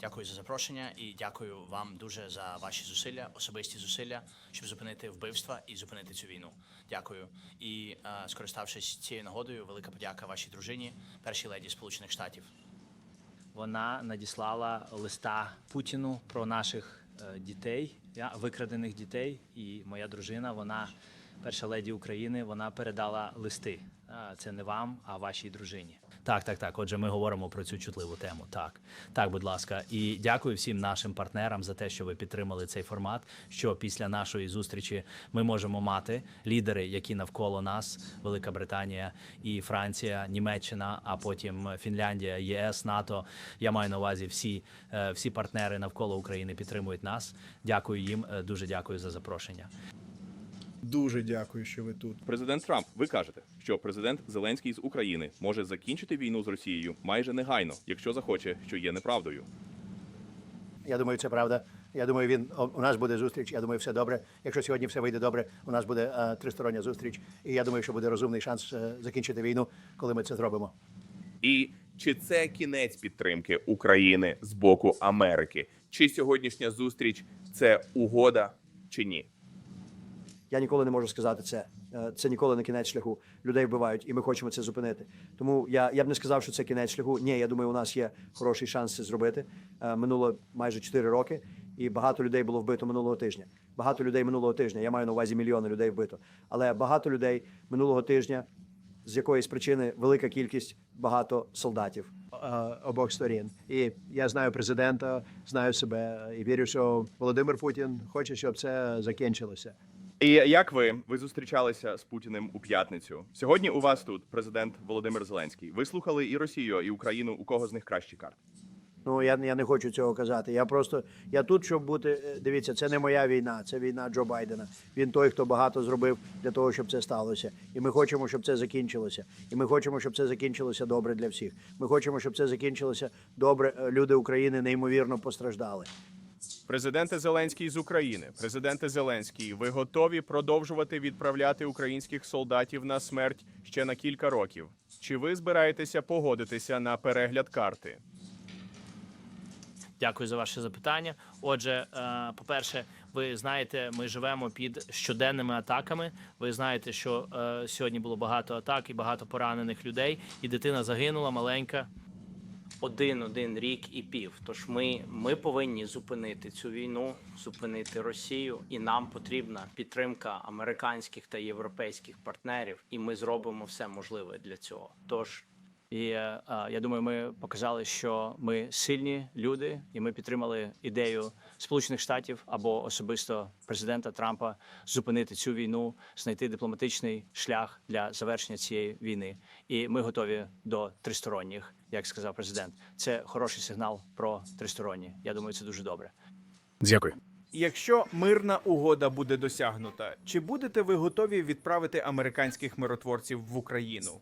Дякую за запрошення і дякую вам дуже за ваші зусилля, особисті зусилля, щоб зупинити вбивства і зупинити цю війну. Дякую. І е, скориставшись цією нагодою, велика подяка вашій дружині, першій леді Сполучених Штатів. Вона надіслала листа Путіну про наших е, дітей, викрадених дітей. І моя дружина, вона перша леді України, вона передала листи. Це не вам, а вашій дружині. Так, так, так. Отже, ми говоримо про цю чутливу тему. Так, так, будь ласка. І дякую всім нашим партнерам за те, що ви підтримали цей формат. Що після нашої зустрічі ми можемо мати лідери, які навколо нас: Велика Британія і Франція, Німеччина, а потім Фінляндія, ЄС, НАТО. Я маю на увазі всі, е, всі партнери навколо України підтримують нас. Дякую їм. е, Дуже дякую за запрошення. Дуже дякую, що ви тут. Президент Трамп, ви кажете, що президент Зеленський з України може закінчити війну з Росією майже негайно, якщо захоче, що є неправдою. Я думаю, це правда. Я думаю, він у нас буде зустріч. Я думаю, все добре. Якщо сьогодні все вийде добре, у нас буде е, тристороння зустріч. І я думаю, що буде розумний шанс е, закінчити війну, коли ми це зробимо. І чи це кінець підтримки України з боку Америки? Чи сьогоднішня зустріч це угода чи ні? Я ніколи не можу сказати це. Е, Це ніколи не кінець шляху. Людей вбивають, і ми хочемо це зупинити. Тому я, я б не сказав, що це кінець шляху. Ні, я думаю, у нас є хороший шанс це зробити. Е, Минуло майже 4 роки, і багато людей було вбито минулого тижня. Багато людей минулого тижня. Я маю на увазі мільйони людей вбито. Але багато людей минулого тижня з якоїсь причини велика кількість багато солдатів е, обох сторін. І я знаю президента, знаю себе і вірю, що Володимир Путін хоче, щоб це закінчилося. І як ви? Ви зустрічалися з Путіним у п'ятницю? Сьогодні у вас тут президент Володимир Зеленський. Ви слухали і Росію, і Україну. У кого з них кращі карти? Ну я, я не хочу цього казати. Я просто я тут, щоб бути. е, Дивіться, це не моя війна, це війна Джо Байдена. Він той, хто багато зробив для того, щоб це сталося. І ми хочемо, щоб це закінчилося. І ми хочемо, щоб це закінчилося добре для всіх. Ми хочемо, щоб це закінчилося добре. Е, Люди України неймовірно постраждали. Президенте Зеленський з України, президенте Зеленський, ви готові продовжувати відправляти українських солдатів на смерть ще на кілька років? Чи ви збираєтеся погодитися на перегляд карти? Дякую за ваше запитання. Отже, е, по-перше, ви знаєте, ми живемо під щоденними атаками. Ви знаєте, що е, сьогодні було багато атак і багато поранених людей, і дитина загинула маленька. Один один рік і пів. Тож ми, ми повинні зупинити цю війну, зупинити Росію, і нам потрібна підтримка американських та європейських партнерів, і ми зробимо все можливе для цього. Тож і е, я думаю, ми показали, що ми сильні люди, і ми підтримали ідею Сполучених Штатів або особисто президента Трампа зупинити цю війну, знайти дипломатичний шлях для завершення цієї війни. І ми готові до тристоронніх, як сказав президент. Це хороший сигнал про тристоронні. Я думаю, це дуже добре. Дякую. Якщо мирна угода буде досягнута, чи будете ви готові відправити американських миротворців в Україну?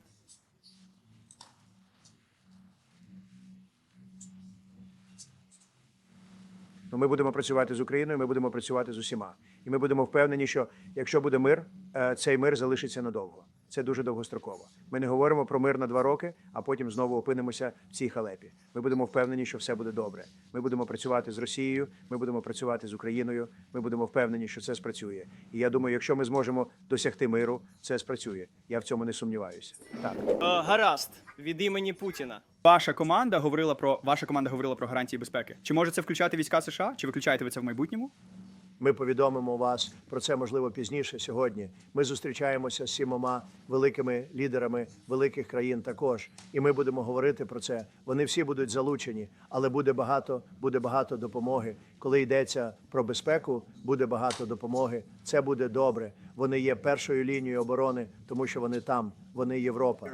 Ну, ми будемо працювати з Україною, ми будемо працювати з усіма. І ми будемо впевнені, що якщо буде мир, е, цей мир залишиться надовго. Це дуже довгостроково. Ми не говоримо про мир на два роки, а потім знову опинимося в цій халепі. Ми будемо впевнені, що все буде добре. Ми будемо працювати з Росією, ми будемо працювати з Україною. Ми будемо впевнені, що це спрацює. І я думаю, якщо ми зможемо досягти миру, це спрацює. Я в цьому не сумніваюся. Так. Е, Гаразд, від імені Путіна. Ваша команда говорила про ваша команда говорила про гарантії безпеки. Чи може це включати війська США? Чи виключаєте ви це в майбутньому? Ми повідомимо вас про це можливо пізніше сьогодні. Ми зустрічаємося з сімома великими лідерами великих країн також, і ми будемо говорити про це. Вони всі будуть залучені, але буде багато, буде багато допомоги. Коли йдеться про безпеку, буде багато допомоги. Це буде добре. Вони є першою лінією оборони, тому що вони там, вони Європа.